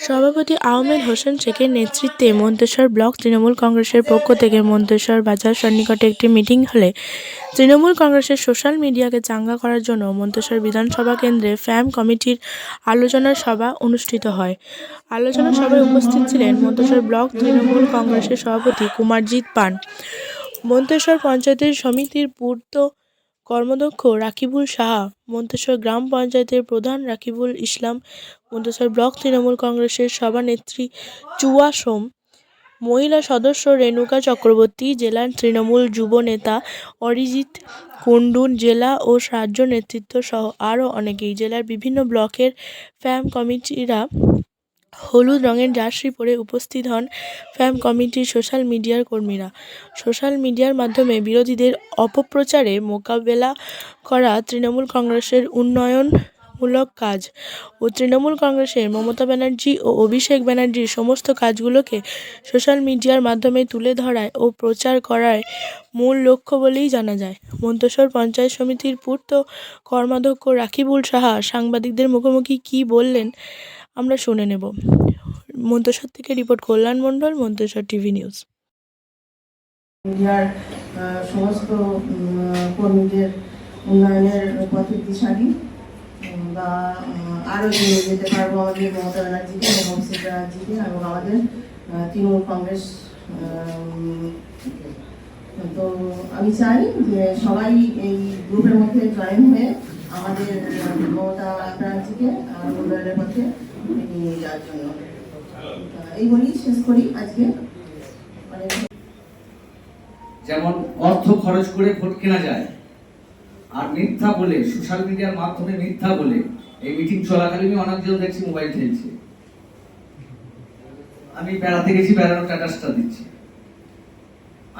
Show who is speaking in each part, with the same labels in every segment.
Speaker 1: সভাপতি আহমেদ হোসেন শেখের নেতৃত্বে মন্তেশ্বর ব্লক তৃণমূল কংগ্রেসের পক্ষ থেকে মন্তেশ্বর বাজার সন্নিকটে একটি মিটিং হলে তৃণমূল কংগ্রেসের সোশ্যাল মিডিয়াকে চাঙ্গা করার জন্য মন্তেশ্বর বিধানসভা কেন্দ্রে ফ্যাম কমিটির আলোচনা সভা অনুষ্ঠিত হয়। আলোচনা সভায় উপস্থিত ছিলেন মন্তেশ্বর ব্লক তৃণমূল কংগ্রেসের সভাপতি কুমারজিৎ পান। মন্তেশ্বর পঞ্চায়েতের সমিতির পূর্ত কর্মদক্ষ রাকিবুল সাহা, মন্তেশ্বর গ্রাম পঞ্চায়েতের প্রধান রাকিবুল ইসলাম, মন্তেশ্বর ব্লক তৃণমূল কংগ্রেসের সভানেত্রী চুয়া সোম, মহিলা সদস্য রেণুকা চক্রবর্তী, জেলার তৃণমূল যুব নেতা অরিজিৎ কুণ্ডু জেলা ও রাজ্য নেতৃত্ব সহ আরও অনেকেই। জেলার বিভিন্ন ব্লকের ফ্যাম কমিটিরা হলুদ রঙের জার্সি পরে উপস্থিত হন ফ্যাম কমিটির সোশ্যাল মিডিয়ার কর্মীরা। সোশ্যাল মিডিয়ার মাধ্যমে বিরোধীদের অপপ্রচারে মোকাবেলা করা তৃণমূল কংগ্রেসের উন্নয়নমূলক কাজ ও তৃণমূল কংগ্রেসের মমতা ব্যানার্জি ও অভিষেক ব্যানার্জির সমস্ত কাজগুলোকে সোশ্যাল মিডিয়ার মাধ্যমে তুলে ধরায় ও প্রচার করায় মূল লক্ষ্য বলেই জানা যায়। মন্তেশ্বর পঞ্চায়েত সমিতির পূর্ত কর্মাধ্যক্ষ রাকিবুল সাহা সাংবাদিকদের মুখোমুখি কী বললেন আমরা শুনে নেব। মন্তেশ্বর থেকে report, Kalyan Mondal Manteswar TV news.
Speaker 2: ইন্ডিয়ার সমস্ত কর্মীদের উন্নয়নের পথে দিশারি বা আরও এগিয়ে যেতে পারব আমাদের মমতা ব্যানার্জিকে এবং অভিষেক ব্যানার্জিকে এবং আমাদের তৃণমূল কংগ্রেস তো আমি চাই যে সবাই এই গ্রুপের মধ্যে জয়েন হয়ে আমাদের মমতা ব্যানার্জিকে উন্নয়নের পথে যাওয়ার জন্য এই শেষ করি আজকে মানে
Speaker 3: যেমন অর্থ খরচ করে ভোট কেনা যায়, আর মিথ্যা বলে সোশ্যাল মিডিয়ার মাধ্যমে মিথ্যা বলে, এই মিটিং চলাকালীন অনেকজন দেখছি মোবাইল খেলছে আমি বেড়াতে গেছি, বেড়ানোর স্ট্যাটাসটা দিচ্ছি।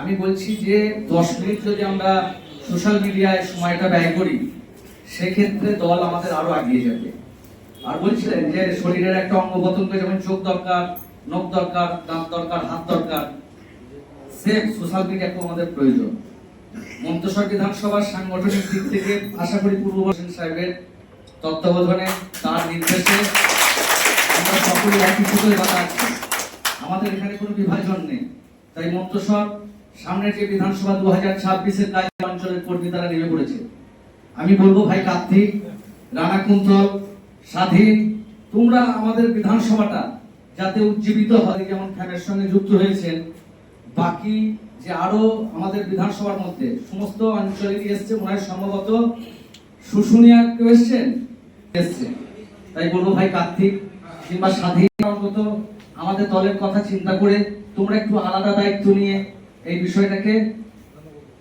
Speaker 3: আমি বলছি যে, দশ মিনিট যদি আমরা সোশ্যাল মিডিয়ায় সময়টা ব্যয় করি, সেক্ষেত্রে দল আমাদের আরও এগিয়ে যাবে। আর বলছিলেন যে শরীরের একটা অঙ্গ প্রত্যঙ্গ যেমন চোখ দরকার, নখ দরকার, দাঁত দরকার, হাত দরকার সেম সোশ্যাল মিডিয়াকেও আমাদের প্রয়োজন। মন্তেশ্বর বিধানসভার সাংগঠনিক দিক থেকে আশা করি পূর্ব হোসেন সাহেবের তত্ত্বাবধানে, তার নির্দেশে আমরা সকলে বাঁধা আছি। আমাদের এখানে কোনো বিভাজন নেই। তাই মন্তেশ্বর সামনের যে বিধানসভা দু হাজার ছাব্বিশের কাজে অঞ্চলের কর্মী তারা নেমে পড়েছে। আমি বলব ভাই কার্তিক, রানা কুন্তল স্বাধীন। তোমরা আমাদের বিধানসভাটা যাতে উজ্জীবিত হয়, যেমন ফ্যানের সঙ্গে যুক্ত হয়েছেন। বাকি যে আরও আমাদের বিধানসভার মধ্যে সমস্ত অঞ্চলেরই এসছে মনে হয় সম্ভবত। শুশুনিয়া কেউ এসছেন? এসছে। তাই বলব ভাই কার্তিক, কিংবা স্বাধীন অন্তত আমাদের দলের কথা চিন্তা করে তোমরা একটু আলাদা দায়িত্ব নিয়ে এই বিষয়টাকে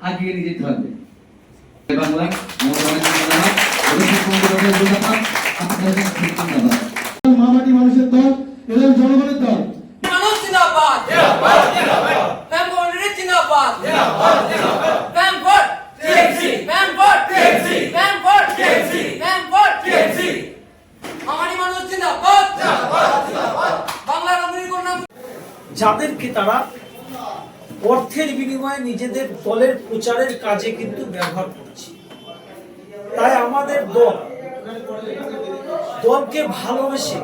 Speaker 3: আগিয়ে নিয়ে যেতে হবে। বাংলা
Speaker 4: মামাটি মানুষের দল এদের জনগণের দল।
Speaker 5: যাদেরকে তারা অর্থের বিনিময়ে নিজেদের দলের প্রচারের কাজে কিন্তু ব্যবহার করছে। তাই আমাদের দল দলকে ভালোবেসে,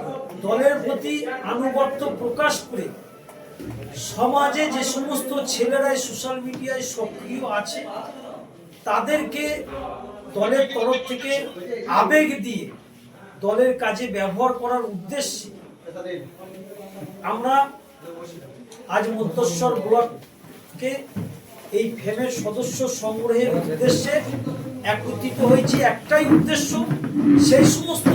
Speaker 5: দলের প্রতি আনুগত্য প্রকাশ করে সমাজে যে সমস্ত ছেলেরাই সোশ্যাল মিডিয়ায় সক্রিয় আছে, তাদেরকে দলের তরফ থেকে আবেগ দিয়ে দলের কাজে ব্যবহার করার উদ্দেশ্যে আমরা আজ মধ্যস্বর ব্লককে এই ফেমের সদস্য সংগ্রহের উদ্দেশ্যে একত্রিত হয়েছে একটাই উদ্দেশ্য, সেই সমস্ত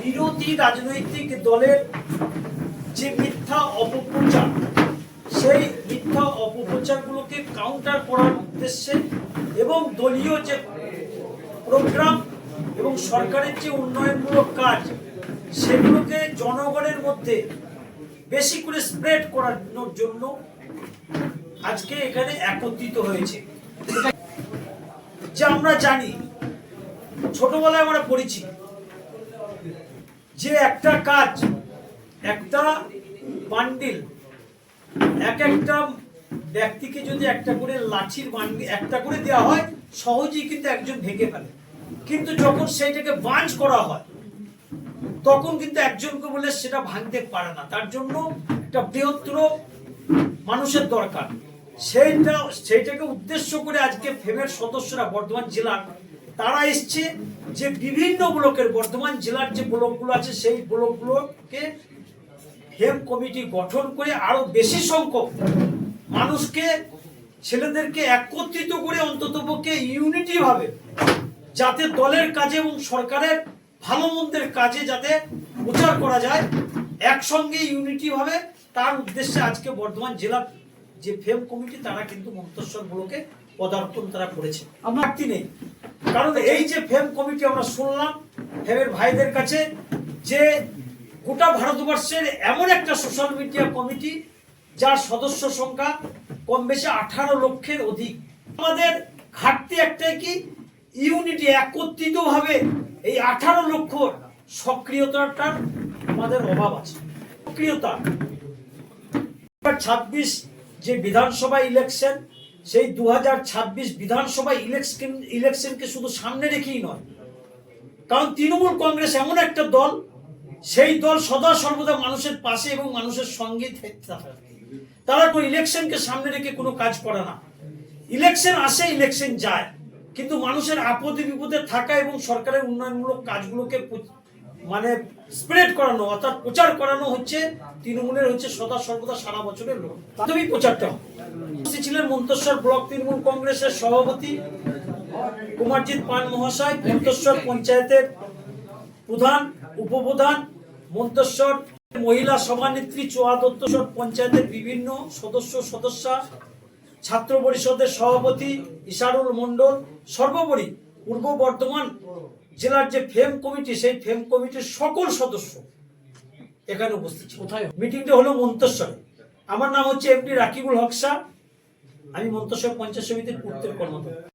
Speaker 5: বিরোধী রাজনৈতিক দলের যে মিথ্যা অপপ্রচার, সেই মিথ্যা অপপ্রচারগুলোকে কাউন্টার করার উদ্দেশ্যে এবং দলীয় যে প্রোগ্রাম এবং সরকারের যে উন্নয়নমূলক কাজ, সেগুলোকে জনগণের মধ্যে বেশি করে স্প্রেড করানোর জন্য আজকে এখানে একত্রিত হয়েছে। যে আমরা জানি, ছোটবেলায় আমরা পড়েছি, যে একটা কাজ, একটা বান্ডিল এক একটা ব্যক্তিকে যদি একটা করে লাঠির বান্ডিল একটা করে দেওয়া হয়, সহজেই কিন্তু একজন ভেঙে ফেলে। কিন্তু যখন সেইটাকে বাঞ্চ করা হয়, তখন কিন্তু একজনকে বলে সেটা ভাঙতে পারে না। তার জন্য একটা বৃহত্তর মানুষের দরকার। সেইটা সেইটাকে উদ্দেশ্য করে আজকে ফেমের সদস্যরা বর্ধমান জেলার তারা এসছে যে বিভিন্ন ব্লকের বর্ধমান জেলার যে ব্লকগুলো আছে সেই ব্লকগুলোকে হেম কমিটি গঠন করে আরও বেশি সংখ্যক মানুষকে, ছেলেদেরকে একত্রিত করে অন্ততপক্ষে ইউনিটি ভাবে যাতে দলের কাজে এবং সরকারের ভালো মন্দের কাজে যাতে প্রচার করা যায়, একসঙ্গে ইউনিটি ভাবে তার উদ্দেশ্যে আজকে বর্ধমান জেলার যে ফেম কমিটি তারা কিন্তু মন্তেশ্বর ব্লকে পদার্পণ তারা করেছে। আমার আপত্তি নেই। কারণ এই যে ফেম কমিটি আমরা শুনলাম ফেমের ভাইদের কাছে, যে গোটা ভারতবর্ষের এমন একটা সোশ্যাল মিডিয়া কমিটি যার সদস্য সংখ্যা কম বেশি আঠারো লক্ষের অধিক। আমাদের ঘাটতি একটাই কি? ইউনিটি একত্রিত ভাবে এই আঠারো লক্ষ সক্রিয়তাটার আমাদের অভাব আছে। সক্রিয়তা। ছাব্বিশ যে বিধানসভা ইলেকশন সেই দু বিধানসভা ইলেকশন ইলেকশনকে শুধু সামনে রেখেই নয়। কারণ তৃণমূল কংগ্রেস এমন একটা দল, সেই দল সদা সর্বদা মানুষের পাশে এবং মানুষের সঙ্গে। তারা কোনো ইলেকশনকে সামনে রেখে কোনো কাজ করে না। ইলেকশন আসে ইলেকশন যায়। কিন্তু মানুষের আপদে বিপদে থাকা এবং সরকারের উন্নয়নমূলক কাজগুলোকে মানে স্প্রেড করানো, অর্থাৎ প্রচার করানো হচ্ছে তৃণমূলের হচ্ছে সদা সর্বদা সারা বছরের লোক প্রচারটা হয়। ছিলেন মন্তেশ্বর ব্লক তৃণমূল কংগ্রেসের সভাপতি কুমারজিৎ পান মহাশয়, মন্তেশ্বর পঞ্চায়েতের প্রধান, উপপ্রধান, মন্তেশ্বর মহিলা সভানেত্রী, চোয়া দত্তস্বর পঞ্চায়েতের বিভিন্ন সদস্য, সদস্যা, ছাত্র পরিষদের সভাপতি, ইশারুল মণ্ডল, সর্বোপরি পূর্ব বর্ধমান জেলার যে ফেম কমিটি সেই ফেম কমিটির সকল সদস্য এখানে উপস্থিত কোথায়? মিটিংটা হলো মন্তেশ্বরে। আমার নাম হচ্ছে এমডি রাকিবুল হকসা আমি মন্তেশ্বর পঞ্চায়েত সমিতির পূর্তের কর্মকর্তা।